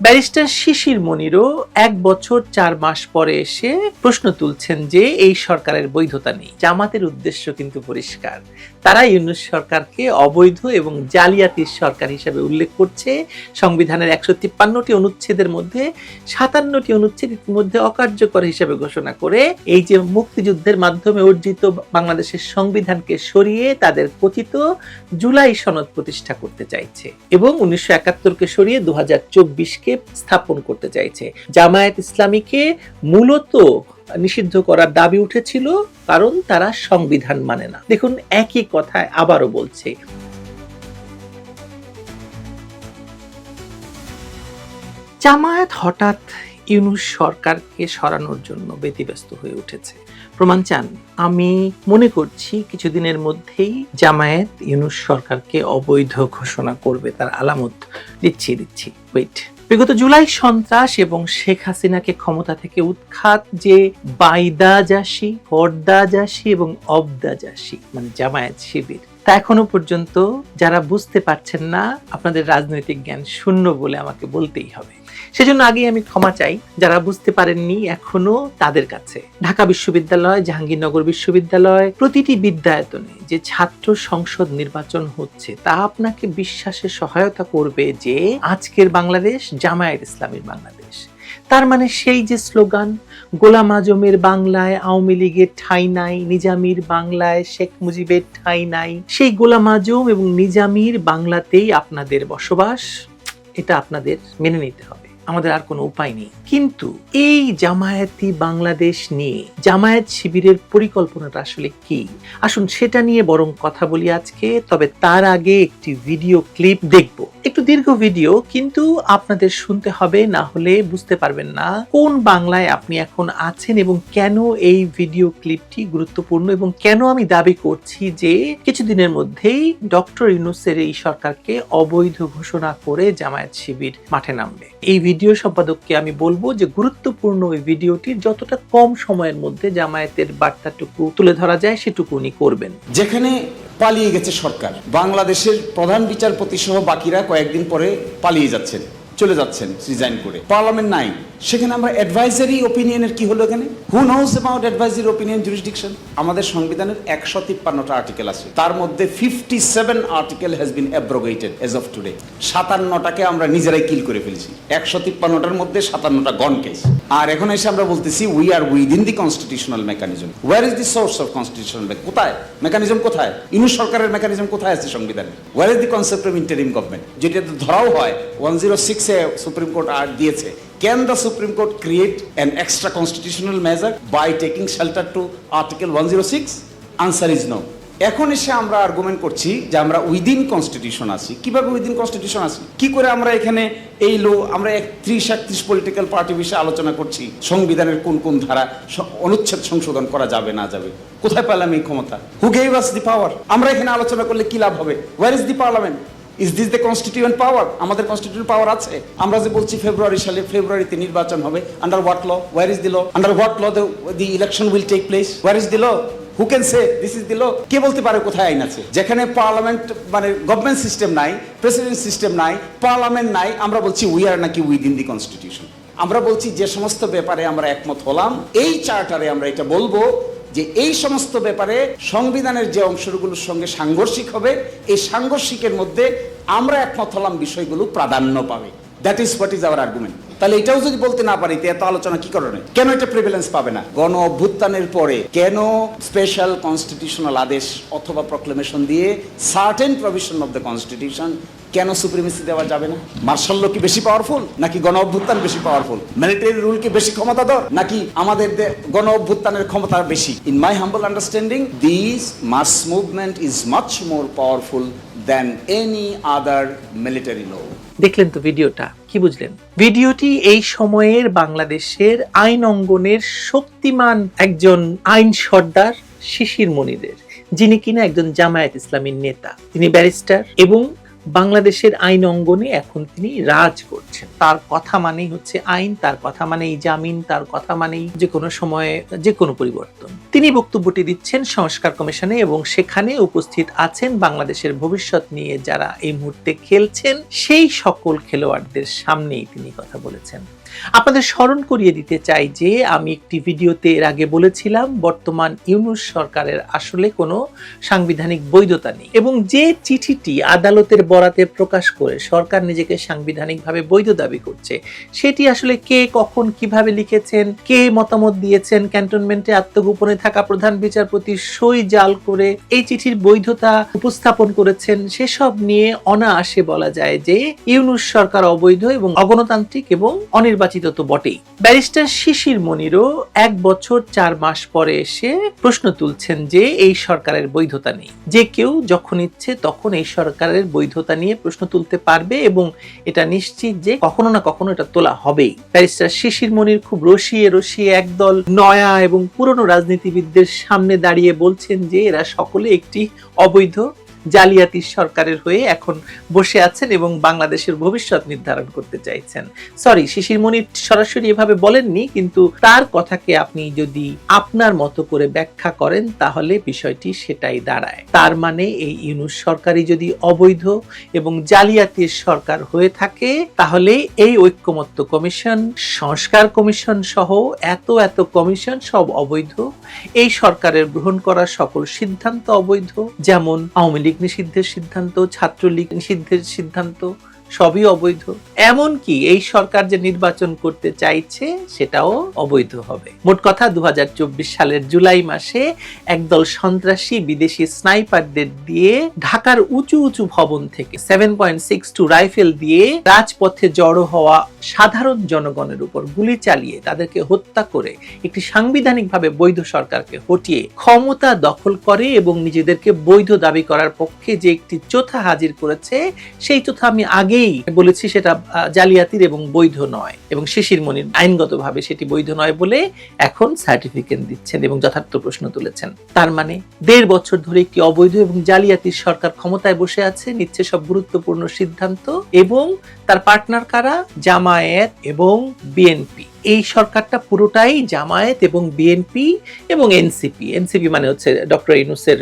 Barrister শিশির মনিরও এক বছর চার মাস পরে এসে প্রশ্ন তুলছেন যে এই সরকারের বৈধতা নেই। জামাতের উদ্দেশ্য কিন্তু পরিষ্কার। তারা ইউনুস সরকারকে অবৈধ এবং জালিয়াতির সরকার হিসেবে উল্লেখ করছে। সংবিধানের একশো তিপ্পান্নটি অনুচ্ছেদের মধ্যে সাতান্নটি অনুচ্ছেদ ইতিমধ্যে অকার্যকর হিসেবে ঘোষণা করে এই যে মুক্তিযুদ্ধের মাধ্যমে অর্জিত বাংলাদেশের সংবিধানকে সরিয়ে তাদের কথিত জুলাই সনদ প্রতিষ্ঠা করতে চাইছে এবং উনিশশো একাত্তরকে সরিয়ে দু হাজার স্থাপন করতে চাইছে? জামায়াত ইসলামীকে মূলত নিষিদ্ধ করার দাবি উঠেছিল, কারণ তারা সংবিধান মানে না। দেখুন, একই কথায় আবারও বলছে। জামায়াত হঠাৎ ইউনুস সরকারকে সরানোর জন্য ব্যতিব্যস্ত হয়ে উঠেছে। প্রমাণ চান, আমি মনে করছি কিছুদিনের মধ্যেই জামায়াত ইউনুস সরকারকে অবৈধ ঘোষণা করবে, তার আলামত দিচ্ছি দিচ্ছি। ওয়েট বিগত জুলাই সন্ত্রাস এবং শেখ হাসিনাকে ক্ষমতা থেকে উৎখাত যে বাইদাজাসী যাসি এবং অবদা যাসি মানে জামায়াত শিবির। তা এখনও পর্যন্ত যারা বুঝতে পারছেন না, আপনাদের রাজনৈতিক জ্ঞান শূন্য বলে আমাকে বলতেই হবে। সেজন্য আগেই আমি ক্ষমা চাই যারা বুঝতে পারেননি এখনও তাদের কাছে। ঢাকা বিশ্ববিদ্যালয়, জাহাঙ্গীরনগর বিশ্ববিদ্যালয় প্রতিটি বিদ্যায়তনে যে ছাত্র সংসদ নির্বাচন হচ্ছে, তা আপনাকে বিশ্বাসে সহায়তা করবে যে আজকের বাংলাদেশ জামায়াত ইসলামীর বাংলাদেশ। তার মানে সেই যে স্লোগান, গোলাম আজমের বাংলায় আওয়ামী লীগের ঠাঁই নাই, নিজামির বাংলায় শেখ মুজিবের ঠাঁই নাই, সেই গোলাম আজম এবং নিজামির বাংলাতেই আপনাদের বসবাস, এটা আপনাদের মেনে নিতে হবে। আমাদের আর কোনো উপায় নেই। কিন্তু এই জামায়াতি বাংলাদেশ নিয়ে, জামায়াত শিবিরের পরিকল্পনাটা আসলে কি? আসুন সেটা নিয়ে বরং কথা বলি আজকে, তবে তার আগে একটি ভিডিও ক্লিপ দেখব। একটু দীর্ঘ ভিডিও, কিন্তু আপনাদের শুনতে হবে, না হলে বুঝতে পারবেন না কোন বাংলায় আপনি এখন আছেন এবং কেন এই ভিডিও ক্লিপটি গুরুত্বপূর্ণ এবং কেন আমি দাবি করছি যে কিছুদিনের মধ্যেই ডক্টর ইউনুসের এই সরকারকে অবৈধ ঘোষণা করে জামায়াত শিবির মাঠে নামবে। এই ভিডিও সম্পাদককে আমি বলব যে গুরুত্বপূর্ণ ওই ভিডিওটি যতটা কম সময়ের মধ্যে জামায়াতের বার্তাটুকু তুলে ধরা যায় সেটুকু উনি করবেন। যেখানে পালিয়ে গেছে সরকার, বাংলাদেশের প্রধান বিচারপতি সহ বাকিরা কয়েকদিন পরে পালিয়ে যাচ্ছেন। চলে যাচ্ছেন রিজাইন করে। পার্লামেন্ট নাই। সেখানে আমরা অ্যাডভাইজারি ওপিনিয়নের কি হলো এখানে? Who knows about advisory opinion jurisdiction আমাদের সংবিধানের একশো তিপ্পান্নটা আর্টিকেল আছে। তার মধ্যে fifty seven article has been abrogated as of today সাতান্নটাকে আমরা নিজেরাই কিল করে ফেলেছি। একশো তিপ্পান্নটার মধ্যে সাতান্নটা গন কেস আর এখন এসে আমরা বলতেছি we are within the constitutional mechanism where is the source of constitutional কোথায়? মেকানিজম কোথায়? ইনু সরকারের মেকানিজম কোথায় আছে সংবিধানে? Where is the concept of interim government যেটা ধরাও হয় ওয়ান জিরো সিক্সে সুপ্রিম কোর্ট আর দিয়েছে। Can the Supreme Court create an extra constitutional measure by taking shelter to Article 106? Answer is no. এখন এসে আমরা আর্গুমেন্ট করছি যে আমরা উইদিন কনস্টিটিউশন আছি। কীভাবে উইদিন কনস্টিটিউশন আছি? কি করে আমরা এখানে এই লো আমরা একত্রিশ একত্রিশ পলিটিক্যাল পার্টি বিষয়ে আলোচনা করছি? সংবিধানের কোন কোন ধারা অনুচ্ছেদ সংশোধন করা যাবে, না যাবে? কোথায় পেলাম এই ক্ষমতা? হু গেভ আস দি পাওয়ার আমরা এখানে আলোচনা করলে কি লাভ হবে? Where is the parliament is this the constituent power আমাদের কনস্টিটিউয়েন্ট পাওয়ার আছে। আমরা যে বলছি ফেব্রুয়ারি সালে ফেব্রুয়ারিতে নির্বাচন হবে। Under what law where is the law under what law the election will take place where is the law who can say this is the law কে বলতে পারে কোথায় আইন আছে? যেখানে পার্লামেন্ট মানে গভর্নমেন্ট সিস্টেম নাই প্রেসিডেন্ট সিস্টেম নাই parliament নাই, আমরা বলছি উই আর নাকি উইদিন দি কনস্টিটিউশন আমরা বলছি যে সমস্ত ব্যাপারে আমরা একমত হলাম। এই চার্টারে আমরা এটা বলব যে এই সমস্ত ব্যাপারে সংবিধানের যে অংশগুলোর সঙ্গে সাংঘর্ষিক হবে, এই সাংঘর্ষিকের মধ্যে আমরা একমত হলাম বিষয়গুলো প্রাধান্য পাবে। That is what is our argument তাহলে এটাও যদি বলতে না পারি এত আলোচনা কি কারণে কেন এটা প্রিভিলেন্স পাবে না? গণ অভ্যুত্থানের পরে কেন স্পেশাল কনস্টিটিউশনাল আদেশ অথবা প্রক্লেমেশন দিয়ে certain provision of the constitution কেন সুপ্রিমেসি দেওয়া যাবে না? মার্শাল কি বেশি পাওয়ারফুল নাকি গণ অভ্যুত্থান বেশি পাওয়ারফুল মিলিটারি রুল কি বেশি ক্ষমতাধর? নাকি আমাদের গণ অভ্যুত্থানের ক্ষমতা বেশি? In my humble understanding this mass movement is much more powerful দেখলেন তো ভিডিওটা, কি বুঝলেন? ভিডিওটি এই সময়ের বাংলাদেশের আইন অঙ্গনের শক্তিমান একজন আইন সর্দার শিশির মনিরের, যিনি কিনা একজন জামায়াত ইসলামীর নেতা। তিনি ব্যারিস্টার এবং বাংলাদেশের আইন অঙ্গনে এখন তিনি রাজ করছেন। তার কথা মানেই হচ্ছে আইন, তার কথা মানেই জামিন, তার কথা মানেই যে কোনো সময়ে যে কোনো পরিবর্তন। তিনি বক্তব্যটি দিচ্ছেন সংস্কার কমিশনে এবং সেখানে উপস্থিত আছেন বাংলাদেশের ভবিষ্যৎ নিয়ে যারা এই মুহূর্তে খেলছেন, সেই সকল খেলোয়াড়দের সামনেই তিনি কথা বলেছেন। আপনাদের স্মরণ করিয়ে দিতে চাই যে আমি একটি ভিডিওতে এর আগে বলেছিলাম, বর্তমান ইউনুস সরকারের আসলে কোনো সাংবিধানিক বৈধতা নেই এবং যে চিঠিটি আদালতের বরাতে প্রকাশ করে সরকার নিজেকে সাংবিধানিকভাবে বৈধ দাবি করছে, সেটি আসলে কে কখন কীভাবে লিখেছেন, কে মতামত দিয়েছেন, ক্যান্টনমেন্টে আত্মগোপনে থাকা প্রধান বিচারপতি সই জাল করে এই চিঠির বৈধতা উপস্থাপন করেছেন, সেসব নিয়ে অনায়াসে বলা যায় যে ইউনুস সরকার অবৈধ এবং অগণতান্ত্রিক এবং অনির্বাচিত। তো বটেই। ব্যারিস্টার শিশির মনিরও এক বছর চার মাস পরে এসে প্রশ্ন তুলছেন যে এই সরকারের বৈধতা নেই। যে কেউ যখন ইচ্ছে তখন এই সরকারের বৈধতা নিয়ে প্রশ্ন তুলতে পারবে এবং এটা নিশ্চিত যে কখনো না কখনো এটা তোলা হবেই। ব্যারিস্টার শিশির মনির খুব রসিয়ে রসিয়ে একদল নয়া এবং পুরনো রাজনীতিবিদদের সামনে দাঁড়িয়ে বলছেন যে এরা সকলে একটি অবৈধ জালিয়াতি সরকারের হয়ে এখন বসে আছেন এবং বাংলাদেশের ভবিষ্যৎ নির্ধারণ করতে চাইছেন। সরি শিশির মনির সরাসরি এভাবে বলেননি, কিন্তু তার কথাকে আপনি যদি আপনার মতো করে ব্যাখ্যা করেন, তাহলে বিষয়টি সেটাই দাঁড়ায়। তার মানে এই ইউনুস সরকারই যদি অবৈধ এবং জালিয়াতির সরকার হয়ে থাকে, তাহলে এই ঐক্যমত্য কমিশন, সংস্কার কমিশন সহ এত এত কমিশন সব অবৈধ। এই সরকারের গ্রহণ করা সকল সিদ্ধান্ত অবৈধ। যেমন আওয়ামী লীগ নিষিদ্ধের সিদ্ধান্ত ছাত্রলীগ নিষিদ্ধের সিদ্ধান্ত সবই অবৈধ। এমনকি এই সরকার যে নির্বাচন করতে চাইছে, সেটাও অবৈধ হবে। মোট কথা দু সালের জুলাই মাসে একদল সন্ত্রাসী বিদেশি স্নাইপারদের দিয়ে ঢাকার উঁচু উঁচু ভবন থেকে seven point six two rifle দিয়ে রাজপথে জড়ো হওয়া সাধারণ জনগণের উপর গুলি চালিয়ে তাদেরকে হত্যা করে একটি সাংবিধানিকভাবে বৈধ সরকারকে হটিয়ে ক্ষমতা দখল করে এবং নিজেদেরকে বৈধ দাবি করার পক্ষে যে একটি চোথা হাজির করেছে, সেই চোথা আমি আগেই বলেছি সেটা জালিয়াতির এবং বৈধ নয়। এবং শিশির মনির আইনগতভাবে সেটি বৈধ নয় বলে এখন সার্টিফিকেট দিচ্ছেন এবং যথার্থ প্রশ্ন তুলেছেন। তার মানে দেড় বছর ধরে একটি অবৈধ এবং জালিয়াতির সরকার ক্ষমতায় বসে আছে, নিচ্ছে সব গুরুত্বপূর্ণ সিদ্ধান্ত এবং তার পার্টনার কারা? জামায়াত এবং বিএনপি। এই সরকারটা পুরোটাই জামায়াত এবং বিএনপি এবং এনসিপি এনসিপি মানে হচ্ছে ডক্টর ইনুসের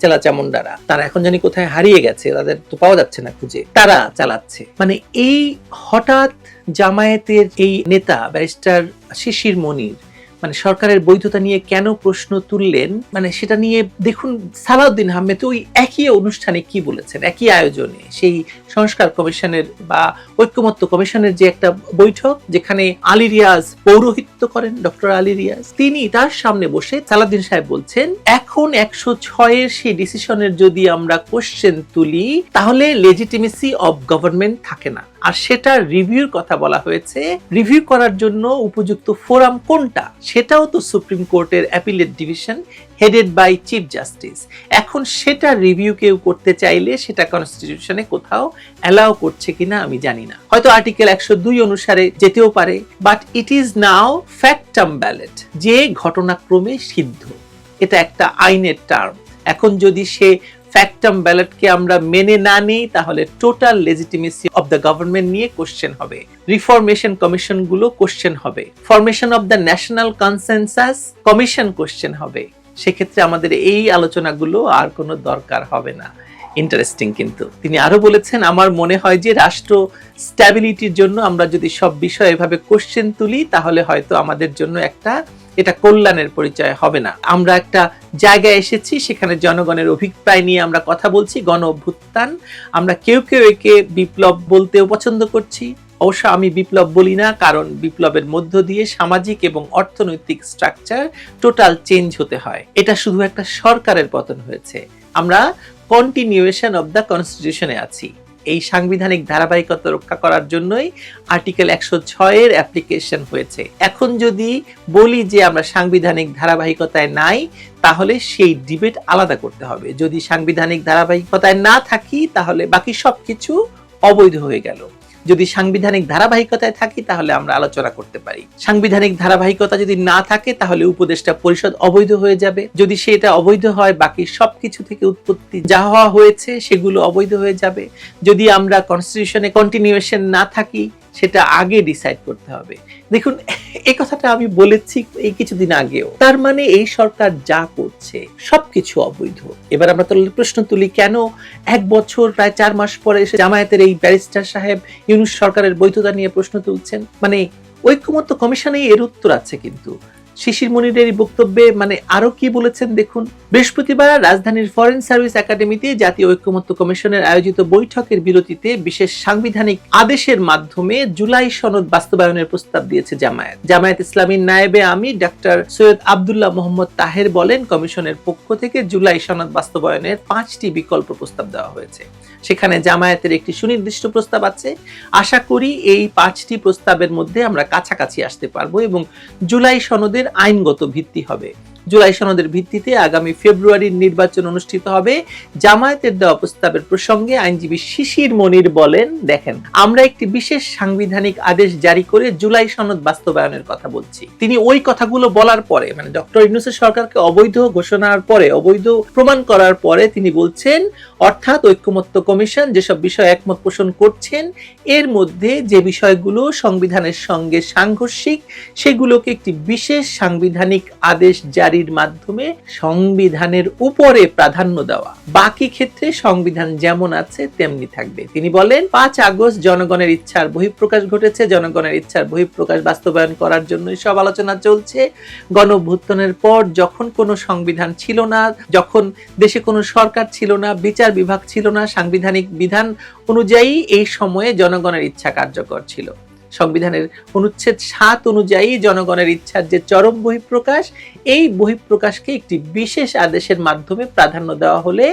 চেলা চামুন্ডারা। তারা এখন জানি কোথায় হারিয়ে গেছে, তাদের তো পাওয়া যাচ্ছে না খুঁজে। তারা চালাচ্ছে। মানে এই হঠাৎ জামায়াতের এই নেতা, ব্যারিস্টার শিশির মনির মানে সরকারের বৈধতা নিয়ে কেন প্রশ্ন তুললেন? মানে সেটা নিয়ে দেখুন, সালাউদ্দিন আহমেদ ওই একই অনুষ্ঠানে কি বলেছেন? একই আয়োজনে সেই সংস্কার কমিশনের বা ঐক্যমত্য কমিশনের যে একটা বৈঠক, যেখানে আলী রিয়াজ পৌরোহিত্য করেন, ডক্টর আলী রিয়াজ, তিনি তার সামনে বসে সালাউদ্দিন সাহেব বলছেন, এখন একশো ছয়ের সেই ডিসিশনের যদি আমরা কোশ্চেন তুলি, তাহলে লেজিটিমেসি অব গভর্নমেন্ট থাকে না। আর সেটা রিভিউর কথা বলা হয়েছে। রিভিউ করার জন্য উপযুক্ত ফোরাম কোনটা? সেটাও তো সুপ্রিম কোর্টের appellate division, headed by chief justice. এখন সেটা রিভিউ কেউ করতে চাইলে সেটা কনস্টিটিউশনে কোথাও অ্যালাউ করছে কিনা আমি জানি না। হয়তো আর্টিকেল একশো দুই অনুসারে যেতেও পারে, but it is now ফ্যাক্টাম ballot যে ঘটনাক্রমে সিদ্ধ। এটা একটা আইনের টার্ম। এখন যদি সে ফ্যাক্টাম ব্যালটকে আমরা মেনে না নিই, তাহলে total legitimacy of the government নিয়ে কোশ্চেন হবে। রিফরমেশন কমিশনগুলো কোশ্চেন হবে। Formation of the national consensus commission question হবে। সেক্ষেত্রে আমাদের এই আলোচনাগুলো আর কোনো দরকার হবে না। ইন্টারেস্টিং কিন্তু। তিনি আরও বলেছেন, আমার মনে হয় যে রাষ্ট্র স্ট্যাবিলিটির জন্য আমরা যদি সব বিষয়ে এভাবে কোশ্চেন তুলি, তাহলে হয়তো আমাদের জন্য একটা এটা কল্যাণের পরিচয় হবে না। আমরা একটা জায়গায় এসেছি, সেখানে জনগণের অভিপ্রায় নিয়ে আমরা কথা বলছি, গণ অভ্যুত্থান। আমরা কেউ কেউ একে বিপ্লব বলতেও পছন্দ করছি। অবশ্য আমি বিপ্লব বলি না, কারণ বিপ্লবের মধ্য দিয়ে সামাজিক এবং অর্থনৈতিক স্ট্রাকচার টোটাল চেঞ্জ হতে হয়। এটা শুধু একটা সরকারের পতন হয়েছে। আমরা কন্টিনিউয়েশন অব দ্য কনস্টিটিউশনে আছি। এই সাংবিধানিক ধারাবাহিকতা রক্ষা করার জন্যই আর্টিকেল একশো ছয়ের অ্যাপ্লিকেশন হয়েছে। এখন যদি বলি যে আমরা সাংবিধানিক ধারাবাহিকতায় নাই, তাহলে সেই ডিবেট আলাদা করতে হবে। যদি সাংবিধানিক ধারাবাহিকতায় না থাকি, তাহলে বাকি সব কিছু অবৈধ হয়ে গেল। যদি সাংবিধানিক ধারাবাহিকতায় থাকি, তাহলে আমরা আলোচনা করতে পারি। সাংবিধানিক ধারাবাহিকতা যদি না থাকে, তাহলে উপদেষ্টা পরিষদ অবৈধ হয়ে যাবে। যদি সেটা অবৈধ হয়, বাকি সব কিছু থেকে উৎপত্তি যা হওয়া হয়েছে, সেগুলো অবৈধ হয়ে যাবে। যদি আমরা কনস্টিটিউশনে কন্টিনিউয়েশন না থাকি সেটা আগে ডিসাইড করতে হবে। দেখুন এই কথাটা আমি বলেছি এই কিছুদিন আগেও। তার মানে এই সরকার যা করছে, সবকিছু অবৈধ। এবার আমরা তাহলে প্রশ্ন তুলি, কেন এক বছর, প্রায় চার মাস পরে এসে জামায়াতের এই ব্যারিস্টার সাহেব ইউনুস সরকারের বৈধতা নিয়ে প্রশ্ন তুলছেন? মানে ঐক্যমত্য কমিশনে এর উত্তর আছে কিন্তু। শিশির মনিরের এই বক্তব্যে মানে আরও কি বলেছেন দেখুন। বৃহস্পতিবার রাজধানীর ফরেন সার্ভিস একাডেমিতে জাতীয় ঐক্যমত্য কমিশনের আয়োজিত বৈঠকের বিরতিতে বিশেষ সাংবিধানিক আদেশের মাধ্যমে জুলাই সনদ বাস্তবায়নের প্রস্তাব দিয়েছে জামায়াত। জামায়াত ইসলামীর নায়েবে আমি ডাক্তার সৈয়দ আবদুল্লাহ মোহাম্মদ তাহের বলেন, কমিশনের পক্ষ থেকে জুলাই সনদ বাস্তবায়নের পাঁচটি বিকল্প প্রস্তাব দেওয়া হয়েছে। সেখানে জামায়াতের একটি সুনির্দিষ্ট প্রস্তাব আছে। আশা করি এই পাঁচটি প্রস্তাবের মধ্যে আমরা কাছাকাছি আসতে পারব এবং জুলাই সনদের আইনগত ভিত্তি হবে। জুলাই সনদের ভিত্তিতে আগামী ফেব্রুয়ারির নির্বাচন অনুষ্ঠিত হবে। জামায়াতের দেওয়া প্রস্তাবের প্রসঙ্গে আইনজীবী শিশির মনির বলেন, দেখেন, আমরা একটি বিশেষ সাংবিধানিক আদেশ জারি করে জুলাই সনদ বাস্তবায়নের কথা বলছি। তিনি ওই কথাগুলো বলার পরে মানে ডক্টর ইউনুসের সরকারকে অবৈধ ঘোষণার পরে, অবৈধ প্রমাণ করার পরে তিনি বলছেন, অর্থাৎ ঐক্যমত্য কমিশন যেসব বিষয়ে একমত পোষণ করছেন, এর মধ্যে যে বিষয়গুলো সংবিধানের সঙ্গে সাংঘর্ষিক, সেগুলোকে একটি বিশেষ সাংবিধানিক আদেশ জারির মাধ্যমে সংবিধানের উপরে প্রাধান্য দেওয়া। বাকি ক্ষেত্রে সংবিধান যেমন আছে, তেমনি থাকবে। তিনি বলেন, পাঁচ আগস্ট জনগণের ইচ্ছার বহিঃপ্রকাশ ঘটেছে। জনগণের ইচ্ছার বহিঃপ্রকাশ বাস্তবায়ন করার জন্য সব আলোচনা চলছে। গণ অভ্যুত্থানের পর যখন কোনো সংবিধান ছিল না, যখন দেশে কোনো সরকার ছিল না, বিচার বিভাগ ছিল না, সাংবিধানিক বিধান অনুযায়ী এই সময়ে জনগণের ইচ্ছা কার্যকর ছিল। সংবিধানের অনুচ্ছেদ সাত অনুযায়ী জনগণের ইচ্ছার যে চরম বহিঃপ্রকাশ, এই বহিঃপ্রকাশকে একটি বিশেষ আদেশের মাধ্যমে প্রাধান্য দেওয়া হলে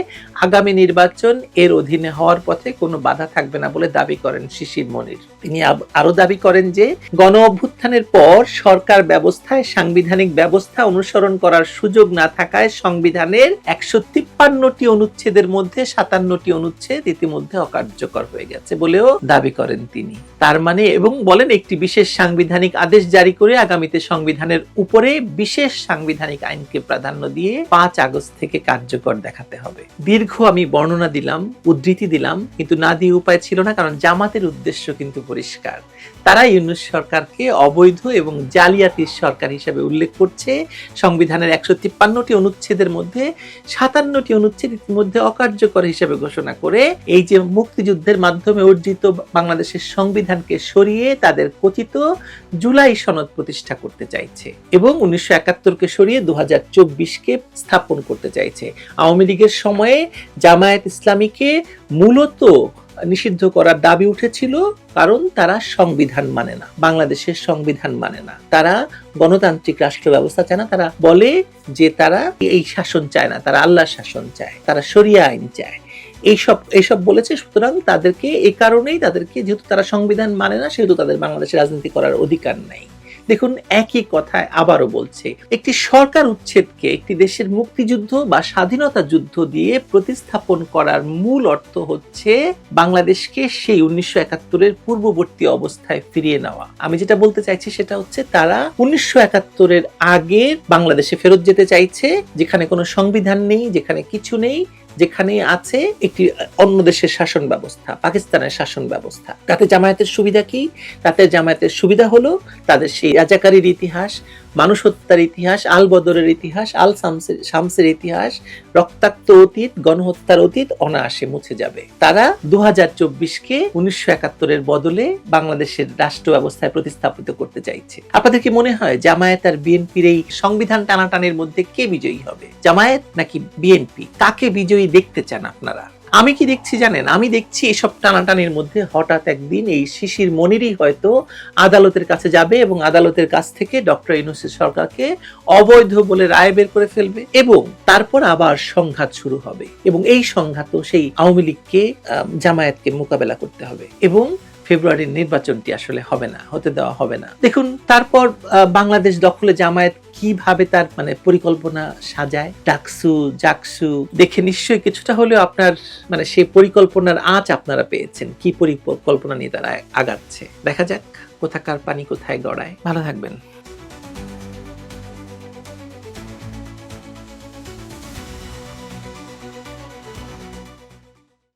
আগামী নির্বাচন এর অধীনে হওয়ার পথে কোনো বাধা থাকবে না বলে দাবি করেন শিশির মনির। তিনি আরও দাবি করেন যে গণ অভ্যুত্থানের পর সরকার ব্যবস্থায় সাংবিধানিক ব্যবস্থা অনুসরণ করার সুযোগ না থাকায় সংবিধানের একশো তিপ্পান্নটি অনুচ্ছেদের মধ্যে সাতান্নটি অনুচ্ছেদ ইতিমধ্যে অকার্যকর হয়ে গেছে বলেও দাবি করেন তিনি। তার মানে এবং বলেন একটি বিশেষ সাংবিধানিক আদেশ জারি করে আগামীতে সংবিধানের উপরে বিশেষ সাংবিধানিক আইনকে প্রাধান্য দিয়ে পাঁচ আগস্ট থেকে কার্যকর দেখাতে হবে। দীর্ঘ আমি বর্ণনা দিলাম, উদ্ধৃতি দিলাম, কিন্তু না দিয়ে উপায় ছিল না, কারণ জামাতের উদ্দেশ্য কিন্তু পরিষ্কার। তারা ইউনুস সরকারকে অবৈধ এবং জালিয়াতির সরকার হিসেবে উল্লেখ করছে। সংবিধানের একশো তিপ্পান্নটি অনুচ্ছেদের মধ্যে সাতান্নটি অনুচ্ছেদ ইতিমধ্যে অকার্যকর হিসেবে ঘোষণা করে, এই যে মুক্তিযুদ্ধের মাধ্যমে অর্জিত বাংলাদেশের সংবিধানকে সরিয়ে তাদের কথিত জুলাই সনদ প্রতিষ্ঠা করতে চাইছে এবং উনিশশো একাত্তরকে সরিয়ে দু হাজার চব্বিশকে স্থাপন করতে চাইছে। আওয়ামী লীগের সময়ে জামায়াত ইসলামীকে মূলত নিষিদ্ধ করার দাবি উঠেছিল, কারণ তারা সংবিধান মানে না, বাংলাদেশের সংবিধান মানে না। তারা গণতান্ত্রিক রাষ্ট্র ব্যবস্থা চায় না, তারা বলে যে তারা এই শাসন চায় না, তারা আল্লাহর শাসন চায়, তারা শরিয়া আইন চায়। এইসব এইসব বলেছে, সুতরাং তাদেরকে এই কারণেই তাদেরকে, যেহেতু তারা সংবিধান মানে না, সেহেতু তাদের বাংলাদেশে রাজনীতি করার অধিকার নাই। দেখুন, একই কথায় আবারও বলছে। একটি সরকার উচ্ছেদকে একটি দেশের মুক্তিযুদ্ধ বা স্বাধীনতা যুদ্ধ দিয়ে প্রতিস্থাপন করার মূল অর্থ হচ্ছে বাংলাদেশকে সেই উনিশশো একাত্তরের পূর্ববর্তী অবস্থায় ফিরিয়ে নেওয়া। আমি যেটা বলতে চাইছি সেটা হচ্ছে, তারা উনিশশো একাত্তরের আগে বাংলাদেশে ফেরত যেতে চাইছে, যেখানে কোনো সংবিধান নেই, যেখানে কিছু নেই যেখানে আছে একটি অন্য দেশের শাসন ব্যবস্থা, পাকিস্তানের শাসন ব্যবস্থা। তাতে জামায়াতের সুবিধা কি? তাতে জামায়াতের সুবিধা হলো তাদের সেই রাজাকারীর ইতিহাস মানুষ হত্যার ইতিহাস আল বদরের ইতিহাস, আল শামসের শামসের ইতিহাস, রক্তাক্ত অতীত, গণহত্যার অতীত অনায়াসে মুছে যাবে। তারা দু হাজার চব্বিশকে উনিশশো একাত্তরের বদলে বাংলাদেশের রাষ্ট্র ব্যবস্থায় প্রতিস্থাপিত করতে চাইছে। আপনাদের কি মনে হয়, জামায়াত আর বিএনপির এই সংবিধান টানাটানের মধ্যে কে বিজয়ী হবে? জামায়াত নাকি বিএনপি? কাকে বিজয়ী দেখতে চান আপনারা? আমি কি দেখছি জানেন? আমি দেখছি এসব টানাটানির মধ্যে হঠাৎ একদিন এই শিশির মনিরই হয়তো আদালতের কাছে যাবে এবং আদালতের কাছ থেকে ডক্টর ইউনুসের সরকারকে অবৈধ বলে রায় বের করে ফেলবে এবং তারপর আবার সংঘাত শুরু হবে। এবং এই সংঘাতও সেই আওয়ামী লীগকে জামায়াতকে মোকাবেলা করতে হবে। এবং ফেব্রুয়ারির নির্বাচনটি আসলে হবে না, হতে দেওয়া হবে না। দেখুন, তারপর বাংলাদেশ দখলে জামায়াত কীভাবে তার মানে পরিকল্পনা সাজায়? ডাকসু, জাকসু, দেখে নিশ্চয়ই কিছুটা হলেও আপনার মানে সেই পরিকল্পনার আঁচ আপনারা পেয়েছেন। কি পরিকল্পনা নিয়ে তারা আগাচ্ছে? দেখা যাক, কোথাকার পানি কোথায় গড়ায়। ভালো থাকবেন।